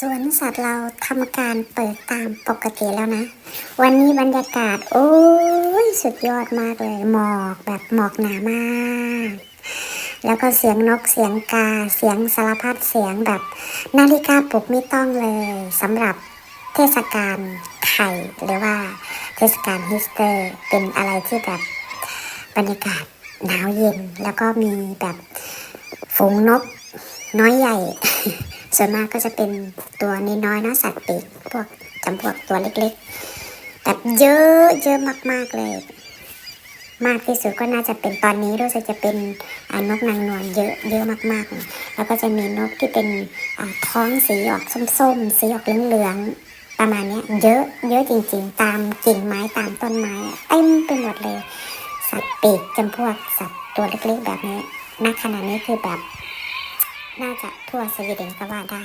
สวนสัตว์เราทำการเปิดตามปกติแล้วนะ วันนี้บรรยากาศ โอ้ยสุดยอดมากเลย หมอกแบบหมอกหนามาก แล้วก็เสียงนกเสียงกาเสียงสารพัดเสียงแบบ นาฬิกาปลุกไม่ต้องเลยสำหรับเทศกาลไข่หรือว่าเทศกาลฮิสเตอร์เป็นอะไรที่แบบบรรยากาศหนาวเย็น แล้วก็มีแบบฝูงนกน้อยใหญ่ ส่วนมากก็จะเป็นตัวน้อยๆเนอะสัตว์ปีกพวกจำพวกตัวเล็กๆแบบเยอะเยอะมากๆเลย มากที่สุดก็น่าจะเป็นตอนนี้รู้สึกจะเป็นนกนางนวลเยอะเยอะมากๆ แล้วก็จะมีนกที่เป็นท้องสีออกส้มๆสีออกเหลืองๆประมาณนี้เยอะเยอะจริงๆ ตามกิ่งไม้ตามต้นไม้เต็มไปหมดเลย สัตว์ปีกจำพวกสัตว์ตัวเล็กๆแบบนี้ณขณะนี้คือแบบ น่าจะทั่วสวีเดนก็ว่าได้